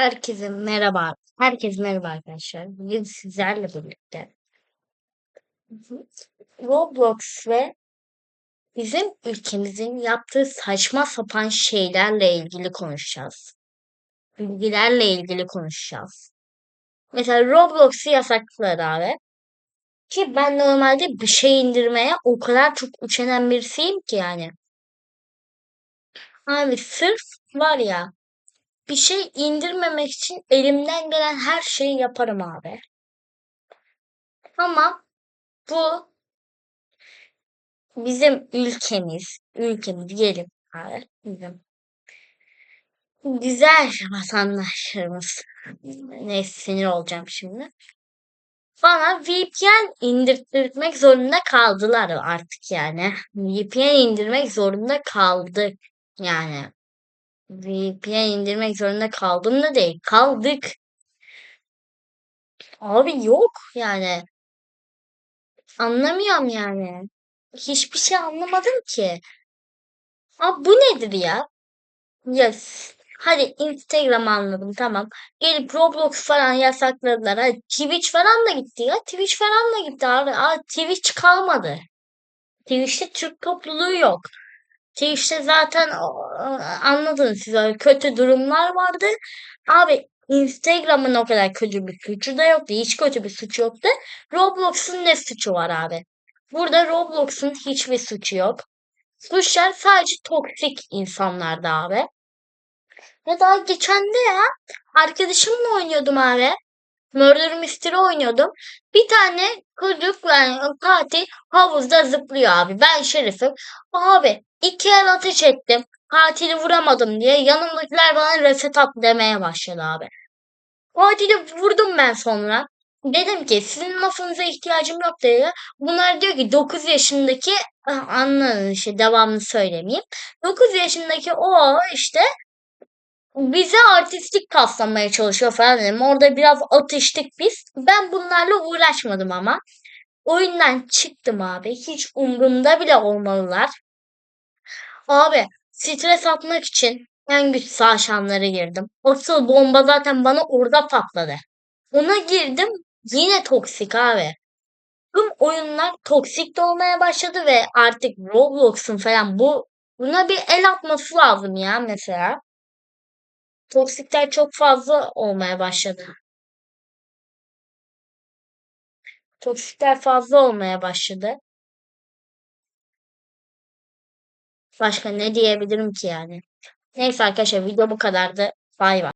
Herkese merhaba. Herkese merhaba arkadaşlar. Bugün sizlerle birlikte Roblox ve bizim ülkemizin yaptığı saçma sapan şeylerle ilgili konuşacağız. Bilgilerle ilgili konuşacağız. Mesela Roblox'u yasakladılar abi. Ki ben normalde bir şey indirmeye o kadar çok üşenen birisiyim ki yani. Abi sırf var ya bir şey indirmemek için elimden gelen her şeyi yaparım abi. Ama bu bizim ülkemiz, ülkemiz diyelim abi, bizim güzel vatandaşlarımız. Neyse sinir olacağım şimdi. Bana VPN indirtmek zorunda kaldılar artık yani. VPN indirmek zorunda kaldık yani. VPN indirmek zorunda kaldım da değil. Kaldık. Abi yok yani. Anlamıyorum yani. Hiçbir şey anlamadım ki. Abi bu nedir ya? Yes. Hadi Instagram anladım tamam. Gelip Roblox falan yasakladılar. Hadi Twitch falan da gitti ya. Twitch falan da gitti abi. Abi Twitch kalmadı. Twitch'te Türk topluluğu yok. Twitch'te zaten o- anladınız siz kötü durumlar vardı. Abi Instagram'ın o kadar kötü bir suçu da yoktu. Hiç kötü bir suçu yoktu. Roblox'un ne suçu var abi? Burada Roblox'un hiçbir suçu yok. Suçlar sadece toksik insanlardı abi. Ve daha geçen de ya arkadaşımla oynuyordum abi. Murder Mystery oynuyordum. Bir tane çocuk yani katil havuzda zıplıyor abi. Ben şerifim. Abi iki el ateş ettim. Katili vuramadım diye yanımdakiler bana reset at demeye başladı abi. Katili vurdum ben sonra. Dedim ki sizin lafınıza ihtiyacım yok diye. Bunlar diyor ki 9 yaşındaki anladın işte devamını söylemeyeyim. 9 yaşındaki o işte bize artistik taslamaya çalışıyor falan dedim. Orada biraz atıştık biz. Ben bunlarla uğraşmadım ama. Oyundan çıktım abi. Hiç umurumda bile olmalılar. Abi stres atmak için en güç savaşanlara girdim. Asıl bomba zaten bana orada patladı. Ona girdim yine toksik abi. Tüm oyunlar toksik de olmaya başladı ve artık Roblox'un falan bu buna bir el atması lazım ya mesela. Toksikler çok fazla olmaya başladı. Toksikler fazla olmaya başladı. Başka ne diyebilirim ki yani? Neyse arkadaşlar video bu kadardı. Bay bay.